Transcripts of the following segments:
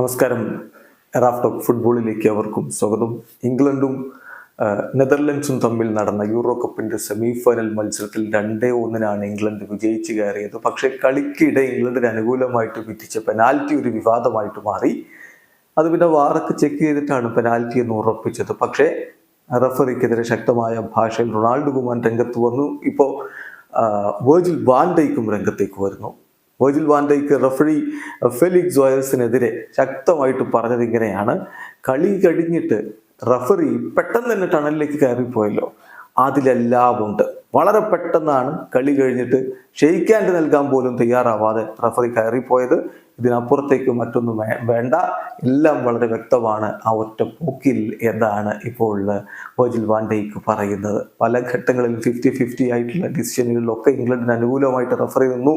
നമസ്കാരം. റാഫ്റ്റോക്ക് ഫുട്ബോളിലേക്ക് അവർക്കും സ്വാഗതം. ഇംഗ്ലണ്ടും നെതർലൻഡ്സും തമ്മിൽ നടന്ന യൂറോ കപ്പിന്റെ സെമി ഫൈനൽ മത്സരത്തിൽ രണ്ടേ ഒന്നിനാണ് ഇംഗ്ലണ്ട് വിജയിച്ച് കയറിയത്. പക്ഷേ കളിക്കിടെ ഇംഗ്ലണ്ടിന് അനുകൂലമായിട്ട് വിധിച്ച പെനാൽറ്റി ഒരു വിവാദമായിട്ട് മാറി. അത് പിന്നെ വാറൊക്കെ ചെക്ക് ചെയ്തിട്ടാണ് പെനാൽറ്റി എന്ന് ഉറപ്പിച്ചത്. പക്ഷേ റഫറിക്കെതിരെ ശക്തമായ ഭാഷയിൽ റൊണാൾഡോ കുമാൻ രംഗത്ത് വന്നു. ഇപ്പോൾ വേർജിൽ വാൻഡൈക്കും രംഗത്തേക്ക് വരുന്നു. Virgil van Dijk referee Felix ജോയൽസിനെതിരെ ശക്തമായിട്ട് പറഞ്ഞത് ഇങ്ങനെയാണ്. കളി കഴിഞ്ഞിട്ട് റഫറി പെട്ടെന്ന് തന്നെ ടണലിലേക്ക് കയറിപ്പോയല്ലോ. അതിലെല്ലാം ഉണ്ട് വളരെ പെട്ടെന്നാണ് കളി കഴിഞ്ഞിട്ട് ഷെയ്ക്കാൻഡ് നൽകാൻ പോലും തയ്യാറാവാതെ റഫറി കയറിപ്പോയത്. ഇതിനപ്പുറത്തേക്ക് മറ്റൊന്നും വേണ്ട. എല്ലാം വളരെ വ്യക്തമാണ്. ആ ഒറ്റ പോക്കിൽ എന്നാണ് ഇപ്പോൾ വജിൽ വാൻഡേക്ക് പറയുന്നത്. പല ഘട്ടങ്ങളിലും ഫിഫ്റ്റി ഫിഫ്റ്റി ആയിട്ടുള്ള ഡിസിഷനുകളിലൊക്കെ ഇംഗ്ലണ്ടിന് അനുകൂലമായിട്ട് റഫറി നിന്നു.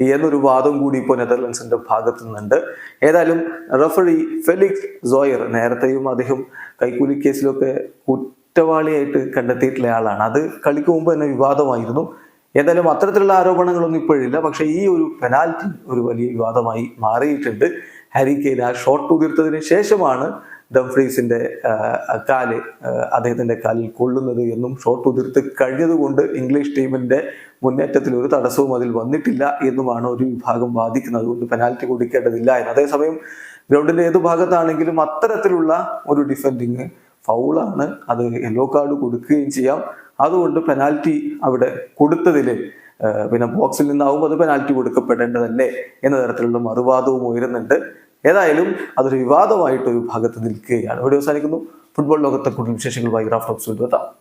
എന്നൊരു വാദം കൂടി ഇപ്പോൾ നെതർലൻഡ്സിന്റെ ഭാഗത്തു നിന്നുണ്ട് ഏതായാലും റഫറി ഫെലിക്സ് സോയർ നേരത്തെയും അദ്ദേഹം കൈക്കൂലി കേസിലൊക്കെ കുറ്റവാളിയായിട്ട് കണ്ടെത്തിയിട്ടുള്ള ആളാണ്. അത് കളിക്ക് മുമ്പ് തന്നെ വിവാദമായിരുന്നു. ഏതായാലും അത്തരത്തിലുള്ള ആരോപണങ്ങളൊന്നും ഇപ്പോഴില്ല. പക്ഷെ ഈ ഒരു പെനാൽറ്റി ഒരു വലിയ വിവാദമായി മാറിയിട്ടുണ്ട്. ഹാരി കെയ്ൻ ആ ഷോട്ട് ഉതിർത്തതിന് ശേഷമാണ് ഡംഫ്രീസിന്റെ ആ, കാൽ അദ്ദേഹത്തിന്റെ കാലിൽ കൊള്ളുന്നത് എന്നും ഷോട്ട് ഉതിർത്ത് കഴിഞ്ഞതുകൊണ്ട് ഇംഗ്ലീഷ് ടീമിന്റെ മുന്നേറ്റത്തിൽ ഒരു തടസ്സവും അതിൽ വന്നിട്ടില്ല എന്നുമാണ് ഒരു വിഭാഗം വാദിക്കുന്നത്. അതുകൊണ്ട് പെനാൽറ്റി കൊടുക്കേണ്ടതില്ല എന്ന്. അതേസമയം ഗ്രൗണ്ടിന്റെ ഏത് ഭാഗത്താണെങ്കിലും അത്തരത്തിലുള്ള ഒരു ഡിഫൻഡിങ് ഫൗളാണ് അത് യെല്ലോ കാർഡ് കൊടുക്കുകയും ചെയ്യാം. അതുകൊണ്ട് പെനാൽറ്റി അവിടെ കൊടുത്തതിൽ പിന്നെ ബോക്സിൽ നിന്നാവും അത് പെനാൽറ്റി കൊടുക്കപ്പെടേണ്ടതല്ലേ എന്ന തരത്തിലുള്ള മറുവാദവും ഉയരുന്നുണ്ട്. ഏതായാലും അതൊരു വിവാദമായിട്ട് ഒരു ഭാഗത്ത് നിൽക്കുകയാണ്. ഇവിടെ അവസാനിക്കുന്നു. ഫുട്ബോൾ ലോകത്തെ കൂടുതൽ വിശേഷങ്ങളുമായി ഓഫ് എത്താം.